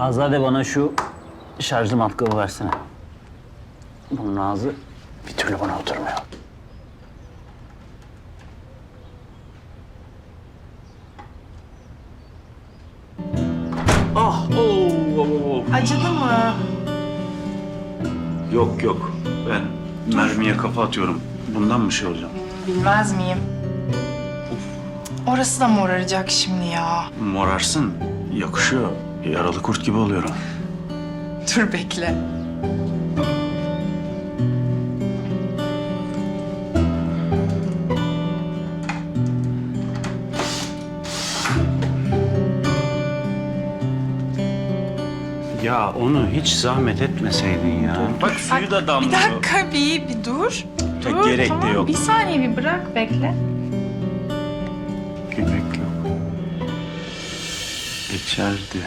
Azade bana şu şarjlı matkabı versene. Bunun ağzı bir türlü bana oturmuyor. Ah, oo, oo, oo. Acıdı mı? Yok yok. Ben mermiye kafa atıyorum. Bundan mı şey olacağım? Bilmez miyim? Orası da moraracak şimdi ya. Morarsın. Yakışıyor. Yaralı kurt gibi oluyorum. Dur bekle. Ya onu hiç zahmet etmeseydin ya. Bak suyu da Bir damlıyor. dakika bir, bir dur. Ya Dur gerek de tamam. yok. Bir saniye bir bırak bekle. Gülmek yok. Geçerdi.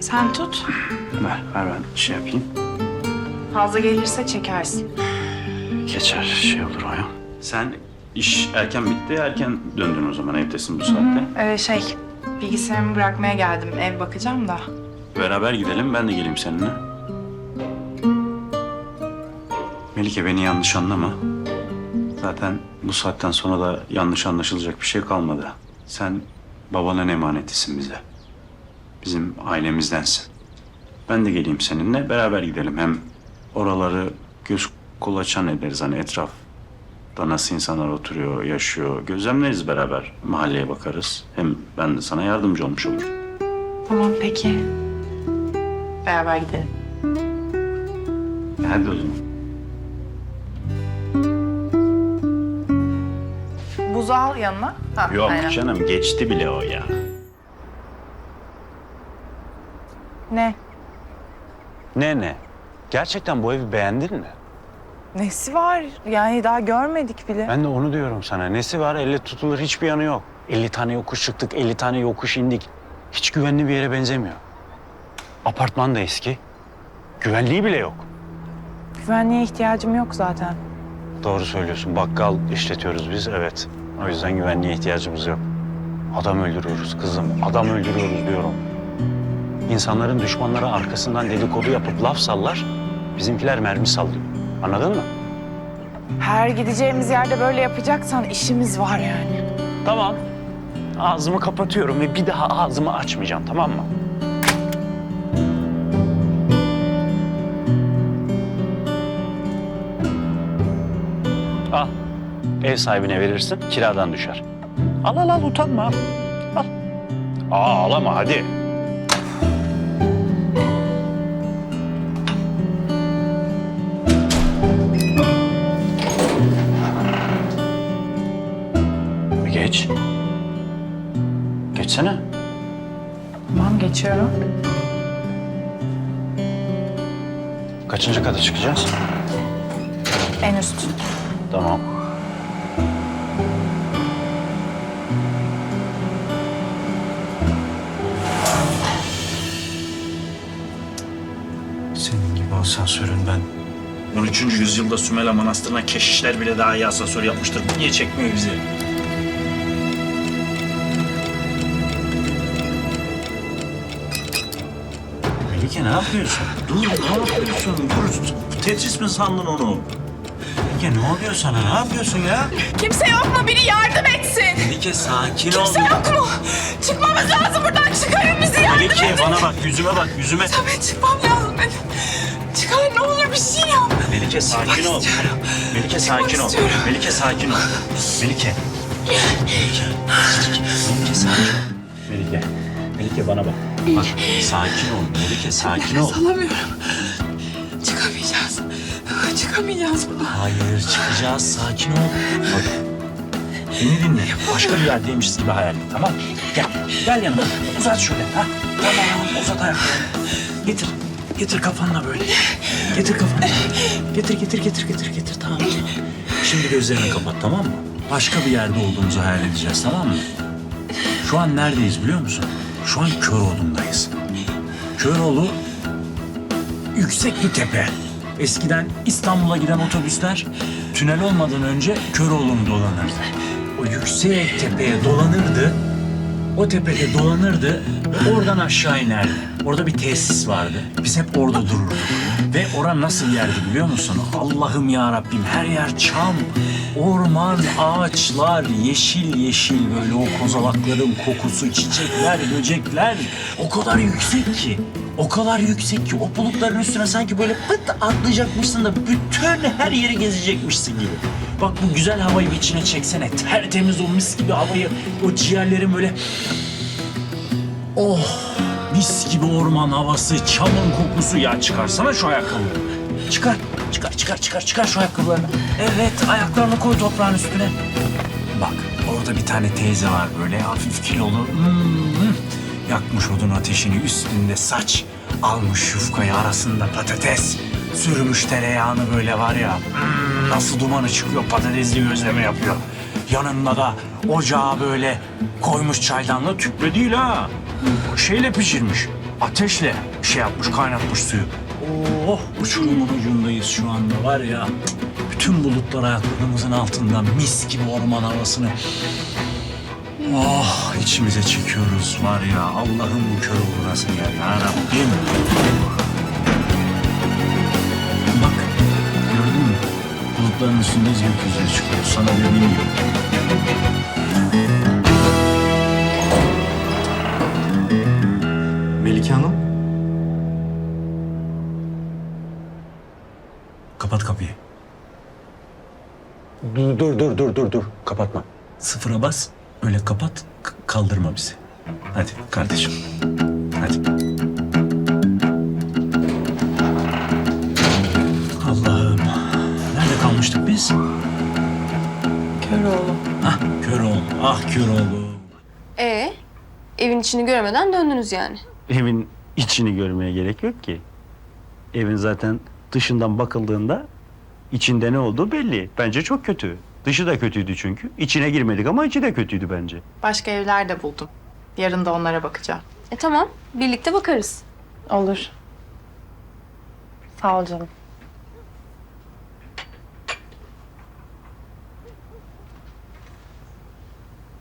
Sen tut. Ver, ver ben şey yapayım. Fazla gelirse çekersin. Geçer, şey olur o ya. Sen iş erken bitti, erken döndün o zaman evdesin bu saatte. Ee, şey, bilgisayarımı bırakmaya geldim. Ev bakacağım da. Beraber gidelim, ben de geleyim seninle. Melike beni yanlış anlama. Zaten bu saatten sonra da yanlış anlaşılacak bir şey kalmadı. Sen babanın emanetisin bize. Bizim ailemizdensin. Ben de geleyim seninle, beraber gidelim. Hem oraları göz kulaçan ederiz hani etraf. Da nasıl insanlar oturuyor, yaşıyor. Gözlemleriz beraber. Mahalleye bakarız. Hem ben de sana yardımcı olmuş olurum. Tamam peki. Beraber gidelim. Hadi o zaman. Buzu al yanına. Ha, Yok aynen. canım geçti bile o ya. Ne? Ne ne? Gerçekten bu evi beğendin mi? Nesi var? Yani daha görmedik bile. Ben de onu diyorum sana. Nesi var? Elle tutulur hiçbir yanı yok. 50 tane yokuş çıktık, 50 tane yokuş indik. Hiç güvenli bir yere benzemiyor. Apartman da eski. Güvenliği bile yok. Güvenliğe ihtiyacım yok zaten. Doğru söylüyorsun. Bakkal işletiyoruz biz, evet. O yüzden güvenliğe ihtiyacımız yok. Adam öldürüyoruz kızım. Adam öldürüyoruz diyorum. İnsanların düşmanları arkasından dedikodu yapıp laf sallar. Bizimkiler mermi sallıyor. Anladın mı? Her gideceğimiz yerde böyle yapacaksan işimiz var yani. Tamam. Ağzımı kapatıyorum ve bir daha ağzımı açmayacağım tamam mı? Al. Ev sahibine verirsin, kiradan düşer. Al al al utanma al. Al. Aa ağlama hadi. Geç. Geçsene. Tamam geçiyorum. Kaçıncı kata çıkacağız? En üst. Tamam. Asansörün ben 13. yüzyılda Sümela Manastırı'na keşişler bile daha iyi asansör yapmıştır. Bu niye çekmiyor bizi? Melike ne yapıyorsun? Dur ne yapıyorsun? Dur. Tetris mi sandın onu? Melike ne oluyor sana? Ne yapıyorsun ya? Kimse yok mu? Biri yardım etsin. Melike sakin ol. Kimse yok mu? Çıkmamız lazım buradan. Çıkarın bizi yardım Melike edin. bana bak yüzüme bak yüzüme. Tabii çıkmam lazım benim. Çıkar ne olur bir şey yap. Melike sakin ol. istiyorum. Melike sakin ol. istiyorum. Melike sakin ol. Melike. Melike. Melike sakin ol. Melike. Melike bana bak. Bak sakin ol. Melike sakin ol. Alamıyorum. Çıkamayacağız. Çıkamayacağız buradan. Hayır çıkacağız. Sakin ol. Bak. Beni dinle. Başka bir yerdeymişiz gibi hayal et. Tamam? Gel. Gel yanıma. Uzat şöyle. Ha? Tamam. Uzat ayaklarını. Getir. Getir kafanla böyle. Getir kafanı. Getir, getir, getir, getir, getir. Tamam, tamam. Şimdi gözlerini kapat, tamam mı? Başka bir yerde olduğumuzu hayal edeceğiz, tamam mı? Şu an neredeyiz biliyor musun? Şu an Köroğlu'ndayız. Köroğlu yüksek bir tepe. Eskiden İstanbul'a giden otobüsler tünel olmadan önce Köroğlu'nu dolanırdı. o yüksek tepeye dolanırdı. O tepede dolanırdı oradan aşağı inerdi. Orada bir tesis vardı. Biz hep orada dururduk. Ve oran nasıl yerdi biliyor musun? Allah'ım ya Rabbim her yer çam, orman, ağaçlar, yeşil yeşil böyle o kozalakların kokusu, çiçekler, böcekler. O kadar yüksek ki. O kadar yüksek ki o bulutların üstüne sanki böyle pıt atlayacakmışsın da bütün her yeri gezecekmişsin gibi. Bak bu güzel havayı bir içine çeksene. Tertemiz o mis gibi havayı, o ciğerlerin böyle... Oh! Mis gibi orman havası, çamın kokusu. Ya çıkarsana şu ayakkabıları. Çıkar, çıkar, çıkar, çıkar, çıkar şu ayakkabılarını. Evet, ayaklarını koy toprağın üstüne. Bak, orada bir tane teyze var böyle hafif kilolu. Hmm, Yakmış odun ateşini üstünde saç. Almış yufkayı arasında patates. Sürmüş tereyağını böyle var ya. hmm, nasıl dumanı çıkıyor patatesli gözleme yapıyor. Yanında da ocağa böyle koymuş çaydanlığı tüple değil ha. Şeyle pişirmiş. Ateşle şey yapmış kaynatmış suyu. Oh uçurumun ucundayız şu anda var ya. Bütün bulutlar ayaklarımızın altında mis gibi orman havasını Oh içimize çekiyoruz var ya Allah'ım bu kör burası ya ya Rabbim. Bak gördün mü? Bulutların üstündeyiz gökyüzüne çıkıyoruz. Sana dediğim gibi. Melike Hanım. Kapat kapıyı. Dur dur dur dur dur dur. Kapatma. Sıfıra bas. Öyle kapat. k- kaldırma bizi. Hadi kardeşim. Hadi. Allah'ım. Nerede kalmıştık biz? Köroğlu. Ah kör oğlum. Ah kör oğlum. Ee, evin içini görmeden döndünüz yani. Evin içini görmeye gerek yok ki. Evin zaten dışından bakıldığında içinde ne olduğu belli. Bence çok kötü. Dışı da kötüydü çünkü. İçine girmedik ama içi de kötüydü bence. Başka evler de buldum. Yarın da onlara bakacağım. E tamam, birlikte bakarız. Olur. Sağ ol canım.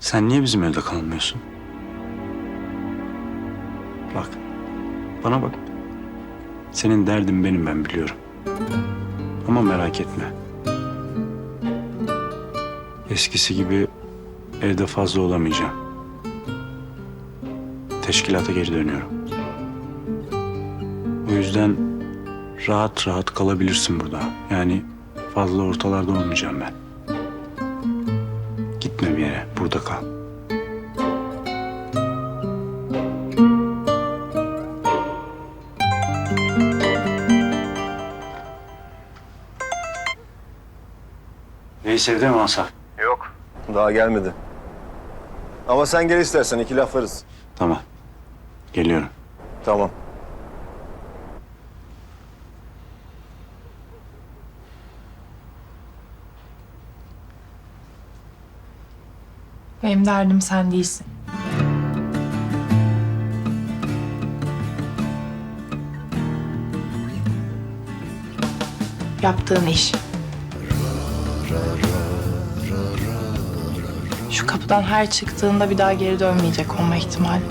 Sen niye bizim evde kalmıyorsun? Bak, bana bak. Senin derdin benim ben biliyorum. Ama merak etme. Eskisi gibi evde fazla olamayacağım. Teşkilata geri dönüyorum. O yüzden rahat rahat kalabilirsin burada. Yani fazla ortalarda olmayacağım ben. Gitme bir yere, burada kal. Reis evde mi Asaf? Yok. Daha gelmedi. Ama sen gel istersen iki laf varız. Tamam. Geliyorum. Tamam. Benim derdim sen değilsin. Yaptığın iş. Şu kapıdan her çıktığında bir daha geri dönmeyecek olma ihtimali.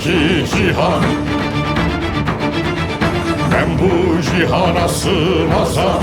İki cihan Ben bu cihana sığmazam